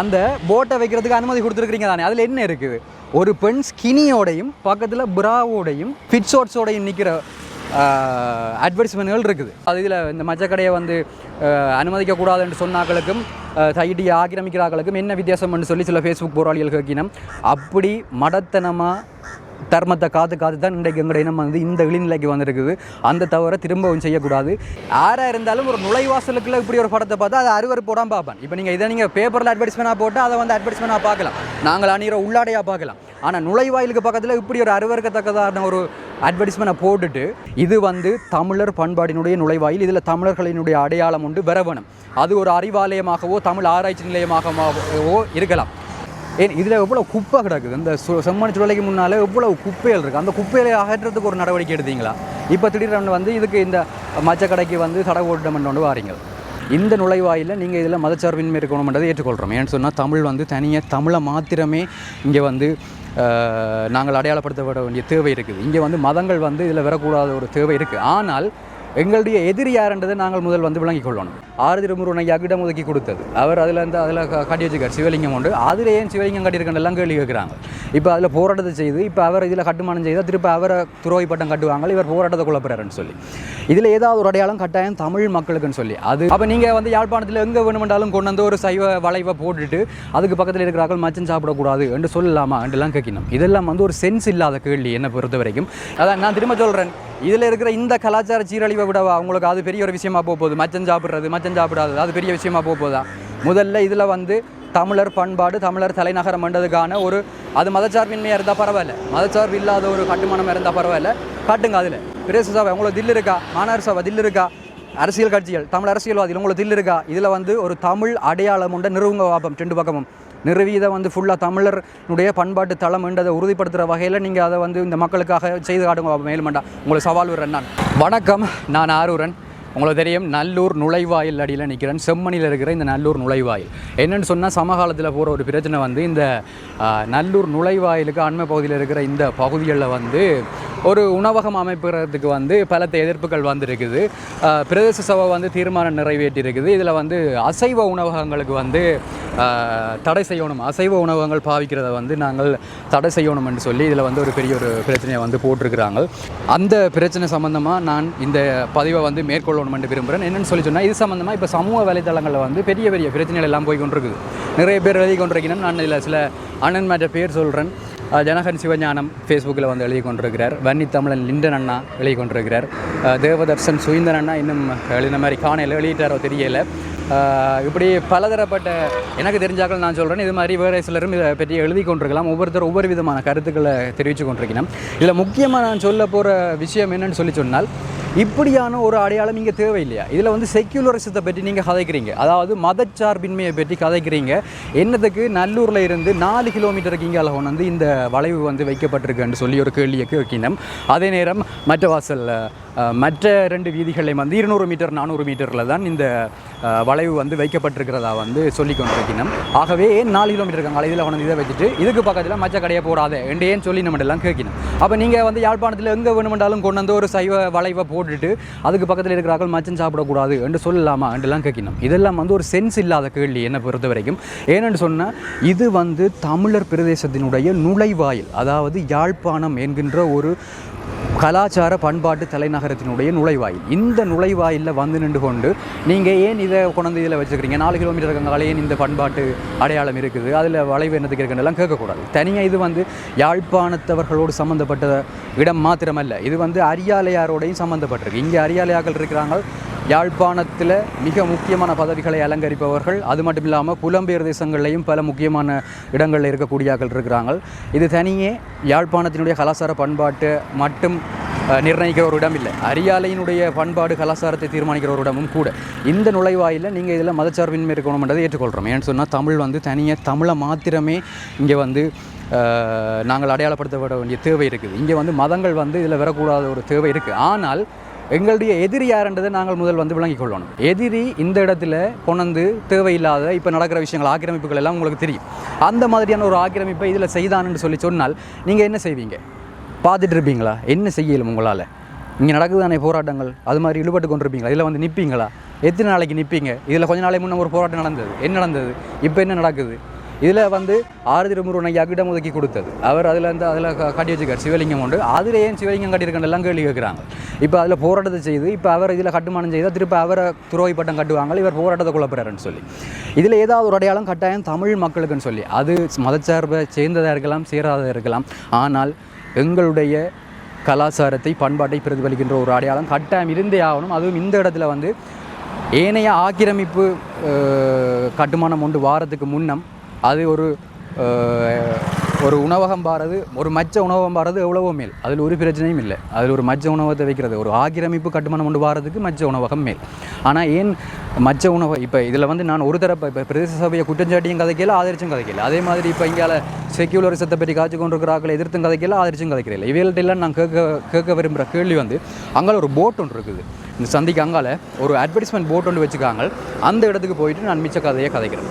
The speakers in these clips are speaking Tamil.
அந்த போட்டை வைக்கிறதுக்கு அனுமதி கொடுத்துருக்கீங்க தானே? அதில் என்ன இருக்குது? ஒரு பெண் ஸ்கினியோடையும் பக்கத்தில் பிராவோடையும் ஃபிட்ஷோட்ஸோடையும் நிற்கிற அட்வர்டைஸ்மெண்ட்கள் இருக்குது. அது இதில் இந்த மச்சக்கடையை வந்து அனுமதிக்கக்கூடாதுன்னு சொன்னாக்களுக்கும் தைட்டி ஆக்கிரமிக்கிறார்களுக்கும் என்ன வித்தியாசம்னு சொல்லி சில ஃபேஸ்புக் போராளிகள் கேட்கினோம். அப்படி மடத்தனமாக தர்மத்தை காத்து காத்து தான் இன்றைக்கு எங்களுடைய இனம் வந்து இந்த இழிநிலைக்கு வந்திருக்குது. அந்த தவிர திரும்பவும் செய்யக்கூடாது. யாராக இருந்தாலும் ஒரு நுழைவாசலுக்குள்ள இப்படி ஒரு படத்தை பார்த்தா அதை அறுவறு பார்ப்பேன். இப்போ நீங்கள் இதை நீங்கள் பேப்பரில் அட்வர்டைஸ்மெண்ட்டாக போட்டு அதை வந்து அட்வர்டைஸ்மெண்ட்டாக பார்க்கலாம். நாங்கள் அணிகிற உள்ளாடையாக பார்க்கலாம். ஆனால் நுழைவாயிலுக்கு பக்கத்தில் இப்படி ஒரு அருவருக்கத்தக்கதான ஒரு அட்வர்டைஸ்மெண்ட்டை போட்டுட்டு இது வந்து தமிழர் பண்பாடினுடைய நுழைவாயில் இதில் தமிழர்களினுடைய அடையாளம் உண்டு வர அது ஒரு அறிவாலயமாகவோ தமிழ் ஆராய்ச்சி நிலையமாகவோ இருக்கலாம். ஏன் இதில் எவ்வளோ குப்பை கிடக்குது? இந்த சு செம்மணி சுடலைக்கு முன்னால் எவ்வளோ குப்பைகள் இருக்குது அந்த குப்பைகளை அகற்றுறதுக்கு ஒரு நடவடிக்கை எடுத்தீங்களா? இப்போ திடீர்னு வந்து இதுக்கு இந்த மச்சக்கடைக்கு வந்து தடை ஓட்டம் கொண்டு வாரீங்க. இந்த நுழைவாயில் நீங்கள் இதில் மதச்சார்பின்மை இருக்கணும்ன்றதை ஏற்றுக்கொள்கிறோம் ஏன்னு சொன்னால் தமிழ் வந்து தனியாக தமிழை மாத்திரமே இங்கே வந்து நாங்கள் அடையாளப்படுத்தப்பட வேண்டிய தேவை இருக்குது. இங்கே வந்து மதங்கள் வந்து இதில் வரக்கூடாத ஒரு தேவை இருக்குது ஆனால் எங்களுடைய எதிரி யாருன்றதை நாங்கள் முதல் வந்து விளங்கிக் கொள்ளணும். ஆறு திருமுருகன் ஐயாக்கு இடம் ஒதுக்கி கொடுத்தது. அவர் அதில் வந்து அதில் கட்டி வச்சுக்கார் சிவலிங்கம் உண்டு. அதில் ஏன் சிவலிங்கம் கட்டியிருக்கேன் எல்லாம் கேள்வி கேட்குறாங்க. இப்போ அதில் போராட்டத்தை செய்து இப்போ அவர் இதில் கட்டுமானம் செய்தால் திருப்பி அவரை துரோகி பட்டம் கட்டுவாங்க இவர் போராட்டத்தை குழப்பிறாருன்னு சொல்லி. இதில் ஏதாவது ஒரு அடையாளம் கட்டாயம் தமிழ் மக்களுக்குன்னு சொல்லி. அது அப்போ நீங்கள் வந்து யாழ்ப்பாணத்தில் எங்கே வேணுமென்றாலும் கொண்டு வந்து ஒரு சைவ வளைவை போட்டுட்டு அதுக்கு பக்கத்தில் இருக்கிறார்கள் மச்சம் சாப்பிடக்கூடாது என்று சொல்லலாமா என்றெல்லாம் கேட்கணும் இதெல்லாம் வந்து ஒரு சென்ஸ் இல்லாத கேள்வி என்னை பொறுத்த வரைக்கும் அதான் நான் திரும்ப சொல்கிறேன் இதில் இருக்கிற இந்த கலாச்சார சீரழிவை விடவா? அவங்களுக்கு அது பெரிய ஒரு விஷயமா போக போகுது. மச்சம் சாப்பிட்றது மச்சம் சாப்பிடாது அது பெரிய விஷயமா போக போதா முதல்ல இதில் வந்து தமிழர் பண்பாடு தமிழர் தலைநகரம் என்றதுக்கான ஒரு அது மதச்சார்பின்மையாக இருந்தால் பரவாயில்ல. மதச்சார்பு இல்லாத ஒரு கட்டுமானம் இருந்தால் பரவாயில்ல. காட்டுங்க அதில். பிரதேச சபை உங்களுக்கு தில் இருக்கா? மாநகர சபை தில் இருக்கா? அரசியல் கட்சிகள் தமிழ் அரசியல்வாதிகள் உங்களுக்கு தில் இருக்கா? இதில் வந்து ஒரு தமிழ் அடையாளம் உண்ட நிறுவுங்க வாபம் ரெண்டு பக்கமும். நிறுவி இதை வந்து ஃபுல்லாக தமிழர்னுடைய பண்பாட்டு தளம் என்றதை உறுதிப்படுத்துகிற வகையில் நீங்கள் அதை வந்து இந்த மக்களுக்காக செய்து காட்டுங்க மேலுமண்டா உங்களுக்கு சவால் விடுறேன் நான். வணக்கம் நான் ஆரூரன். உங்களுக்கு தெரியும் நல்லூர் நுழைவாயில் அடியில் நிற்கிறேன். செம்மணியில் இருக்கிற இந்த நல்லூர் நுழைவாயில். என்னென்னு சொன்னால் சமகாலத்தில் போகிற ஒரு பிரச்சனை வந்து இந்த நல்லூர் நுழைவாயிலுக்கு அண்மை பகுதியில் இருக்கிற இந்த பகுதிகளில் வந்து ஒரு உணவகம் அமைப்புறதுக்கு வந்து பலத்த எதிர்ப்புகள் வந்திருக்குது. பிரதேச சபை வந்து தீர்மானம் நிறைவேற்றியிருக்குது. இதில் வந்து அசைவ உணவகங்களுக்கு வந்து தடை செய்யணும் அசைவ உணவகங்கள் பாவிக்கிறத வந்து நாங்கள் தடை செய்யணும் என்று சொல்லி இதில் வந்து ஒரு பெரிய ஒரு பிரச்சனையை வந்து போட்டிருக்கிறாங்க. அந்த பிரச்சனை சம்மந்தமாக நான் இந்த பதிவை வந்து மேற்கொள்ளணும் என்று விரும்புகிறேன் என்னென்னு சொல்லி சொன்னால் இது சம்மந்தமாக இப்போ சமூக வலைதளங்களில் வந்து பெரிய பெரிய பிரச்சனைகள் எல்லாம் போய் கொண்டிருக்குது. நிறைய பேர் எழுதி கொண்டிருக்கணும் நான் இதில் சில அண்ணன் மற்ற பேர் சொல்கிறேன் ஜனகன் சிவஞானம் ஃபேஸ்புக்கில் வந்து எழுதி கொண்டிருக்கிறார். வன்னி தமிழன் லிண்டன் அண்ணா எழுதி கொண்டிருக்கிறார். தேவதர்சன் சுயந்தன் அண்ணா இன்னும் எழுதின மாதிரி காணையில் எழுதிட்டாரோ தெரியலை. இப்படி பலதரப்பட்ட எனக்கு தெரிஞ்சாக்கள் நான் சொல்கிறேன் இது மாதிரி வேறு சிலரும் இதை பற்றி எழுதி கொண்டிருக்கலாம். ஒவ்வொருத்தரும் ஒவ்வொரு விதமான கருத்துக்களை தெரிவித்து கொண்டிருக்கிறோம் இதில் முக்கியமாக நான் சொல்ல போகிற விஷயம் என்னன்னு சொல்லி சொன்னால் இப்படியான ஒரு அடையாளம் இங்கே தேவையில்லையா? இதில் வந்து செக்யூலரிசத்தை பற்றி நீங்கள் கதைக்கிறீங்க. அதாவது மதச்சார்பின்மையை பற்றி கதைக்கிறீங்க. என்னதுக்கு நல்லூரில் இருந்து நாலு கிலோமீட்டருக்கு இங்கே கொண்டு வந்து இந்த வளைவு வந்து வைக்கப்பட்டிருக்குன்னு சொல்லி ஒரு கேள்வியை கேட்கினோம் அதே நேரம் மற்ற வாசல் மற்ற ரெண்டு வீதிகளையும் வந்து இருநூறு மீட்டர் நானூறு மீட்டரில் தான் இந்த வளைவு வந்து வைக்கப்பட்டிருக்கிறதா வந்து சொல்லி கொண்டிருக்கணும் ஆகவே நாலு கிலோமீட்டர் இருக்காங்க. இதில் கொண்டு இதை வச்சுட்டு இதுக்கு பக்கத்தில் மச்ச கடையை போடாத. என்று ஏன் சொல்லி நம்ம எல்லாம் கேட்கணும் அப்போ நீங்கள் வந்து யாழ்ப்பாணத்தில் எங்கே வேணுமென்றாலும் கொண்டு வந்து ஒரு சைவ வளைவை போட்டுட்டு அதுக்கு பக்கத்தில் இருக்கிறார்கள் மச்சம் சாப்பிடக்கூடாது என்று சொல்லலாமா என்றெல்லாம் கேட்கணும் இதெல்லாம் வந்து ஒரு சென்ஸ் இல்லாத கேள்வி என்னை பொறுத்த வரைக்கும் ஏனென்று சொன்னால் இது வந்து தமிழர் பிரதேசத்தினுடைய நுழைவாயில் அதாவது யாழ்ப்பாணம் என்கின்ற ஒரு கலாச்சார பண்பாட்டு தலைநகரத்தினுடைய நுழைவாயில். இந்த நுழைவாயிலில் வந்து நின்று கொண்டு நீங்கள் ஏன் இதை கொண்டு இதில் வச்சுக்கிறீங்க நாலு கிலோமீட்டர் அங்கால ஏன் இந்த பண்பாட்டு அடையாளம் இருக்குது? அதில் வளைவு என்னத்துக்கு இருக்குன்றெல்லாம் கேட்கக்கூடாது. தனியாக இது வந்து யாழ்ப்பாணத்தவர்களோடு சம்மந்தப்பட்ட இடம் மாத்திரமல்ல. இது வந்து அரியாலையாரோடையும் சம்மந்தப்பட்டிருக்கு இங்கே அரியாலையாக்கள் இருக்கிறாங்க. யாழ்ப்பாணத்தில் மிக முக்கியமான பதவிகளை அலங்கரிப்பவர்கள் அது மட்டும் இல்லாமல் புலம்பெயர் தேசங்கள்லையும் பல முக்கியமான இடங்களில் இருக்கக்கூடியாக்கள் இருக்கிறாங்க. இது தனியே யாழ்ப்பாணத்தினுடைய கலாச்சார பண்பாட்டு மட்டும் நிர்ணயிக்கிற ஒரு இடம் இல்லை அரியாலையினுடைய பண்பாடு கலாச்சாரத்தை தீர்மானிக்கிற ஒரு இடமும் கூட. இந்த நுழைவாயில் நீங்கள் இதில் மதச்சார்பின்மை இருக்கணும்ன்றதை ஏற்றுக்கொள்கிறோம் ஏன்னு சொன்னால் தமிழ் வந்து தனியாக தமிழை மாத்திரமே இங்கே வந்து நாங்கள் அடையாளப்படுத்தப்பட வேண்டிய தேவை இருக்குது. இங்கே வந்து மதங்கள் வந்து இதில் வரக்கூடாத ஒரு தேவை இருக்குது ஆனால் எங்களுடைய எதிரி யாருன்றதை நாங்கள் முதல் வந்து விளங்கிக் கொள்ளணும். எதிரி இந்த இடத்துல கொண்டு தேவையில்லாத இப்போ நடக்கிற விஷயங்கள் ஆக்கிரமிப்புகள் எல்லாம் உங்களுக்கு தெரியும். அந்த மாதிரியான ஒரு ஆக்கிரமிப்பை இதில் செய்தான்னு சொல்லி சொன்னால் நீங்கள் என்ன செய்வீங்க? பார்த்துட்டு இருப்பீங்களா? என்ன செய்யலும் உங்களால்? இங்கே நடக்குதானே போராட்டங்கள்? அது மாதிரி இழுபட்டு கொண்டிருப்பீங்களா? இதில் வந்து நிற்பீங்களா எத்தனை நாளைக்கு நிற்பீங்க இதில் கொஞ்ச நாளைக்கு முன்னே ஒரு போராட்டம் நடந்தது. என்ன நடந்தது? இப்போ என்ன நடக்குது? இதில் வந்து ஆறு திருமுருகன் ஐயாக்கு இடம் ஒதுக்கி கொடுத்தது. அவர் அதில் வந்து அதில் கட்டி வச்சுக்கார். சிவலிங்கம் உண்டு அதில் ஏன் சிவலிங்கம் கட்டியிருக்கேன் கேள்வி கேட்குறாங்க. இப்போ அதில் போராட்டத்தை செய்து இப்போ அவர் இதில் கட்டுமானம் செய்தால் திருப்பி அவரை துரோகி பட்டம் கட்டுவாங்க இவர் போராட்டத்தை குழப்பறாருன்னு சொல்லி. இதில் ஏதாவது ஒரு அடையாளம் கட்டாயம் தமிழ் மக்களுக்குன்னு சொல்லி. அது மதச்சார்பை சேர்ந்ததாக இருக்கலாம் சேராததாக இருக்கலாம். ஆனால் எங்களுடைய கலாச்சாரத்தை பண்பாட்டை பிரதிபலிக்கின்ற ஒரு அடையாளம் கட்டாயம் இருந்தே ஆகணும். அதுவும் இந்த இடத்துல வந்து ஏனைய ஆக்கிரமிப்பு கட்டுமானம் ஒன்று வாரத்துக்கு முன்னம் அது ஒரு ஒரு உணவகம் பாரது ஒரு மச்ச உணவகம் பாரது எவ்வளவோ மேல். அதில் ஒரு பிரச்சனையும் இல்லை. அதில் ஒரு மச்ச உணவகத்தை வைக்கிறது. ஒரு ஆக்கிரமிப்பு கட்டுமானம் கொண்டு வாரதுக்கு மச்ச உணவகம் மேல். ஆனால் ஏன் மச்ச உணவு இப்போ இதில் வந்து நான் ஒரு தரப்பு இப்போ பிரதேச சபையை குற்றஞ்சாட்டியும் கதைக்கல ஆதரிச்சும் கதைக்கல. அதே மாதிரி இப்போ இங்கால செக்யூலரிசத்தை பற்றி காய்ச்சி கொண்டிருக்கிறார்கள் எதிர்த்தும் கதைக்கல ஆதரிச்சும் கதைக்கிறேன் இவைகள்ட்ட எல்லாம் நான் கேட்க கேட்க விரும்புகிற கேள்வி வந்து அங்கே ஒரு போட் ஒன்று இருக்குது. இந்த சந்திக்கு அங்கால ஒரு அட்வர்டைஸ்மெண்ட் போட் ஒன்று வச்சுக்காங்க. அந்த இடத்துக்கு போயிட்டு நான் மிச்ச கதையை கதைக்கிறேன்.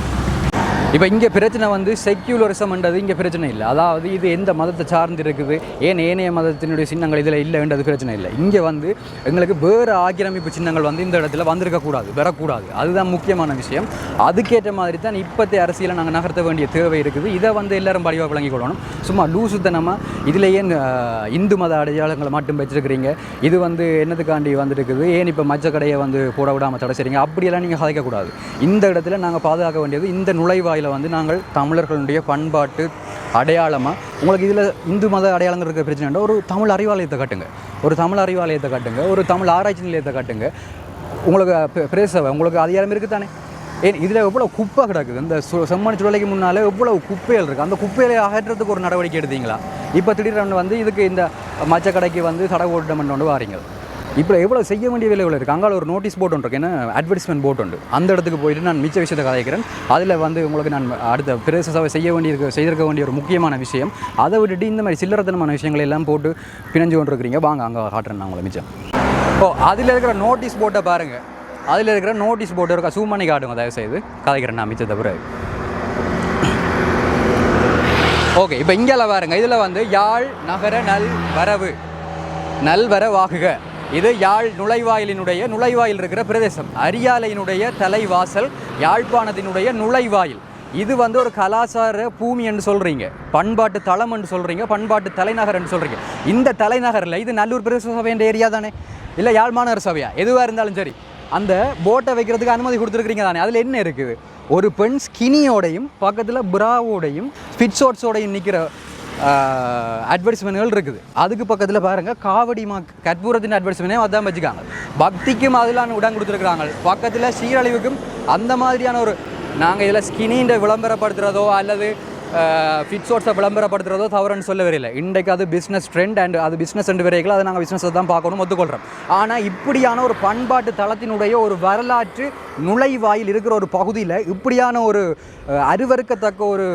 இப்போ இங்கே பிரச்சனை வந்து செக்யூலரிசம்ன்றது இங்கே பிரச்சனை இல்லை. அதாவது இது எந்த மதத்தை சார்ந்து இருக்குது ஏன் ஏனைய மதத்தினுடைய சின்னங்கள் இதில் இல்லைன்றது பிரச்சனை இல்லை. இங்கே வந்து எங்களுக்கு வேறு ஆக்கிரமிப்பு சின்னங்கள் வந்து இந்த இடத்துல வந்திருக்கக்கூடாது வரக்கூடாது. அதுதான் முக்கியமான விஷயம். அதுக்கேற்ற மாதிரி தான் இப்போத்தைய அரசியலை நாங்கள் நகர்த்த வேண்டிய தேவை இருக்குது. இதை வந்து எல்லாரும் படிவாக விளங்கிக் கொள்ளணும். சும்மா லூசுத்தனமாக இதில் ஏன் இந்து மத அடையாளங்களை மட்டும் வச்சிருக்கிறீங்க? இது வந்து என்னத்துக்காண்டி வந்துருக்குது? ஏன் இப்போ மச்ச கடையை வந்து போட விடாமல் தடை செய்கிறீங்க அப்படியெல்லாம் நீங்கள் கதைக்கக்கூடாது இந்த இடத்துல நாங்கள் பாதுகாக்க வேண்டியது இந்த பாதையில் வந்து நாங்கள் தமிழர்களுடைய பண்பாட்டு அடையாளமாக உங்களுக்கு இதில் இந்து மத அடையாளங்கள் இருக்கிற பிரச்சனை ஒரு தமிழ் அறிவாலயத்தை கட்டுங்க. ஒரு தமிழ் அறிவாலயத்தை காட்டுங்க. ஒரு தமிழ் ஆராய்ச்சி நிலையத்தை காட்டுங்க. உங்களுக்கு பெ- பிரேசவை உங்களுக்கு அதிகாரம் இருக்குது தானே ஏன் இதில் எவ்வளோ குப்பை கிடக்குது? இந்த சு செம்மணி சுடலைக்கு முன்னால் எவ்வளோ குப்பைகள் இருக்குது அந்த குப்பைகளை அகற்றுறதுக்கு ஒரு நடவடிக்கை எடுத்தீங்களா? இப்போ திடீர்னு வந்து இதுக்கு இந்த மச்சக்கடைக்கு வந்து தடை ஓட்டம் கொண்டு வாரீங்க. இப்போ எவ்வளோ செய்ய வேண்டிய வேலைகள் இருக்குது அங்கே ஒரு நோட்டீஸ் போர்ட் ஒன்று இருக்கு. என்ன? அட்வர்டைஸ்மெண்ட் போர்ட் உண்டு அந்த இடத்துக்கு போயிட்டு நான் மிச்ச விஷயத்தை கதைக்கிறேன் அதில் வந்து உங்களுக்கு நான் அடுத்த பிரதேச செய்ய வேண்டியிருக்க செய்திருக்க வேண்டிய ஒரு முக்கியமான விஷயம். அதை விட்டுட்டு இந்த மாதிரி சில்லறத்தனமான விஷயங்களை எல்லாம் போட்டு பிணைஞ்சு கொண்டு இருக்கிறீங்க வாங்க அங்கே காட்டுறேன் நான் உங்களை மிச்சம். ஓ அதில் இருக்கிற நோட்டீஸ் போர்ட்டை பாருங்கள் அதில் இருக்கிற நோட்டீஸ் போர்ட்டு இருக்கா? zoom பண்ணி காட்டுங்க தயவுசெய்து. கதைக்கிறேன் நான் மிச்சத்தை பிறகு. ஓகே இப்போ இங்கே பாருங்கள் இதில் வந்து யாழ் நகர நல் வரவு. நல்வர வாகுக. இது யாழ் நுழைவாயிலினுடைய நுழைவாயில் இருக்கிற பிரதேசம். அரியாலையினுடைய தலைவாசல் யாழ்ப்பாணத்தினுடைய நுழைவாயில். இது வந்து ஒரு கலாச்சார பூமி என்று சொல்கிறீங்க பண்பாட்டு தளம் என்று சொல்கிறீங்க பண்பாட்டு தலைநகர் என்று சொல்கிறீங்க இந்த தலைநகரில் இது நல்லூர் பிரதேச சபை என்ற ஏரியா தானே? இல்லை யாழ் மாநகர சபையா? எதுவாக இருந்தாலும் சரி. அந்த போட்டை வைக்கிறதுக்கு அனுமதி கொடுத்துருக்கிறீங்க தானே? அதில் என்ன இருக்குது? ஒரு பெண் ஸ்கினியோடையும் பக்கத்தில் பிராவோடையும் ஃபிட்ஷோட்ஸோடையும் நிற்கிற அட்வர்டைஸ்மெண்ட்கள் இருக்குது. அதுக்கு பக்கத்தில் பாருங்கள் காவடி மா கற்பூரத்தின் அட்வர்டைஸ்மெண்ட்டே அதான் வச்சுக்காங்க பக்திக்கும் அதில் இடம் கொடுத்துருக்குறாங்க. பக்கத்தில் சீரழிவுக்கும் அந்த மாதிரியான ஒரு நாங்கள் இதில் ஸ்கினின்ற விளம்பரப்படுத்துகிறதோ அல்லது ஃபிட்ஸோட்ஸை விளம்பரப்படுத்துறதோ தவறுன்னு சொல்ல வரையில. இன்றைக்கு அது பிஸ்னஸ் ட்ரெண்ட் அண்ட் அது பிஸ்னஸ் ரெண்டு வரைக்கும் அதை நாங்கள் பிஸ்னஸை தான் பார்க்கணும் ஒத்துக்கொள்கிறோம் ஆனால் இப்படியான ஒரு பண்பாட்டு தளத்தினுடைய ஒரு வரலாற்று நுழைவாயில் இருக்கிற ஒரு பகுதியில் இப்படியான ஒரு அருவறுக்கத்தக்க ஒரு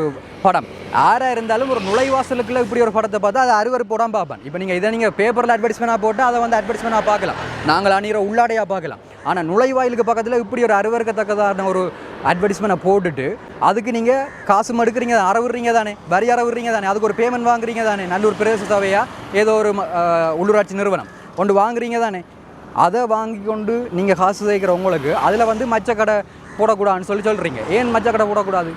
படம். யாராக இருந்தாலும் ஒரு நுழைவாசலுக்குள்ள இப்படி ஒரு படத்தை பார்த்தா அது அருவருப்போடாம பார்ப்பேன். இப்போ நீங்கள் இதை நீங்கள் பேப்பரில் அட்வர்டைஸ்மெண்ட்டாக போட்டால் அதை வந்து அட்வர்டைஸ்மெண்ட்டாக பார்க்கலாம். நாங்கள் அணிகிற உள்ளாடையாக பார்க்கலாம். ஆனால் நுழைவாயிலுக்கு பக்கத்தில் இப்படி ஒரு அருவருக்கத்தக்கதான ஒரு அட்வர்டைஸ்மெண்ட்டை போட்டுட்டு அதுக்கு நீங்கள் காசு மடுக்கிறீங்க அறவுறீங்க தானே? வரி அறவுறீங்க தானே? அதுக்கு ஒரு பேமெண்ட் வாங்குறீங்க தானே? நல்லூர் பிரதேச சபையாக ஏதோ ஒரு உள்ளூராட்சி நிறுவனம் கொண்டு வாங்குறீங்க தானே? அதை வாங்கி கொண்டு நீங்கள் காசு சேர்க்கிற உங்களுக்கு அதில் வந்து மச்சக்கடை போடக்கூடாதுன்னு சொல்லி சொல்கிறீங்க ஏன் மச்சக்கடை போடக்கூடாது?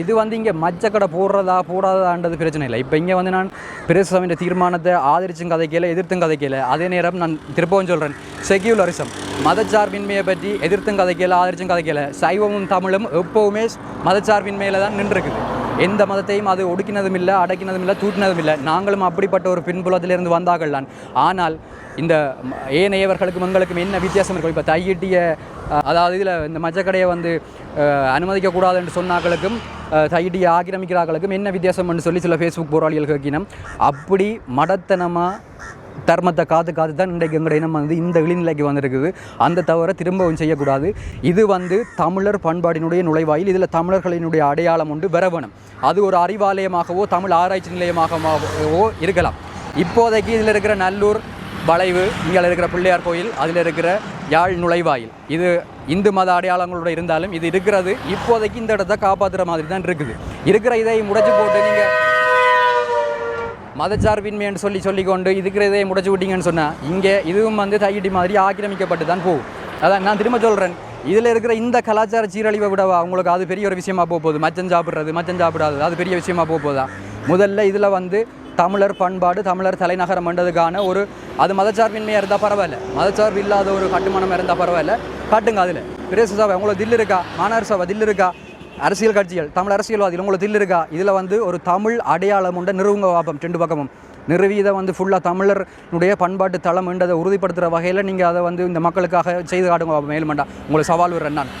இது வந்து இங்கே மச்சக்கடை போடுறதா போடாதான்றது பிரச்சனை இல்லை. இப்போ இங்கே வந்து நான் பிரதேச தீர்மானத்தை ஆதரிச்சும் கதைக்கல எதிர்த்தும் கதைக்கல. அதே நேரம் நான் திருப்பவும் சொல்கிறேன் செக்யூலரிசம் மதச்சார்பின்மையை பற்றி எதிர்த்தும் கதைக்கல ஆதரிச்சும் கதைக்கல. சைவமும் தமிழும் எப்போவுமே மதச்சார்பின்மையில் தான் நின்றுருக்குது. எந்த மதத்தையும் அது ஒடுக்கினதும் இல்லை அடக்கினதும் இல்லை தூட்டினதும் இல்லை நாங்களும் அப்படிப்பட்ட ஒரு பின்புலத்திலிருந்து வந்தார்கள் தான். ஆனால் இந்த ஏனையவர்களுக்கும் எங்களுக்கும் என்ன வித்தியாசம் இருக்கும்? இப்போ தையிட்டிய அதாவது இதில் இந்த மஜக்கடையை வந்து அனுமதிக்கக்கூடாது என்று சொன்னார்களுக்கும் அஹ், தையிட்டிய ஆக்கிரமிக்கிறார்களுக்கும் என்ன வித்தியாசம் என்று சொல்லி சில ஃபேஸ்புக் போராளிகள் கேட்கினோம். அப்படி மடத்தனமாக தர்மத்தை காத்து காத்து தான் இன்றைக்கு எங்களுடைய இனம் வந்து இந்த இழிநிலைக்கு வந்திருக்குது. அந்த தவிர திரும்பவும் செய்யக்கூடாது. இது வந்து தமிழர் பண்பாடினுடைய நுழைவாயில் இதில் தமிழர்களினுடைய அடையாளம் உண்டு வரவணும். அது ஒரு அறிவாலயமாகவோ தமிழ் ஆராய்ச்சி நிலையமாகவோ இருக்கலாம். இப்போதைக்கு இதில் இருக்கிற நல்லூர் வளைவு இங்கே இருக்கிற பிள்ளையார் கோயில் அதில் இருக்கிற யாழ் நுழைவாயில். இது இந்து மத அடையாளங்களோட இருந்தாலும் இது இருக்கிறது. இப்போதைக்கு இந்த இடத்த காப்பாற்றுற மாதிரி தான் இருக்குது. இருக்கிற இதை முடைச்சு போட்டு நீங்கள் மதச்சார்பின்மைன்னு சொல்லி சொல்லிக்கொண்டு இதுக்கிறதே முடிச்சு விட்டீங்கன்னு சொன்னால் இங்கே இதுவும் வந்து தையிட்டி மாதிரி ஆக்கிரமிக்கப்பட்டு தான் போகும். அதான் நான் திரும்ப சொல்கிறேன் இதில் இருக்கிற இந்த கலாச்சார சீரழிவை விடவா உங்களுக்கு அது பெரிய ஒரு விஷயமா போக போகுது. மச்சம் சாப்பிட்றது மச்சம் சாப்பிடாது அது பெரிய விஷயமா போக போகுதா? முதல்ல இதில் வந்து தமிழர் பண்பாடு தமிழர் தலைநகரம் என்றதுக்கான ஒரு அது மதச்சார்பின்மையாக இருந்தால் பரவாயில்ல. மதச்சார்பு இல்லாத ஒரு கட்டுமானம் இருந்தால் பரவாயில்ல. காட்டுங்க அதில். பிரேச சபை உங்களுக்கு தில் இருக்கா? மாணவர் சபை தில் இருக்கா? அரசியல் கட்சிகள் தமிழ் அரசியல்வாதிகள் உங்களுக்கு தில் இருக்கா? இதில் வந்து ஒரு தமிழ் அடையாளம் உண்ட நிறுவுங்க வாப்பம் ரெண்டு பக்கமும். நிறுவி இதை வந்து ஃபுல்லாக தமிழருடைய பண்பாட்டு தளம் என்றதை உறுதிப்படுத்துகிற வகையில் நீங்கள் அதை வந்து இந்த மக்களுக்காக செய்து காட்டுங்க மேலும் வேண்டாம் உங்களுக்கு சவால் விடுறேன் நான்.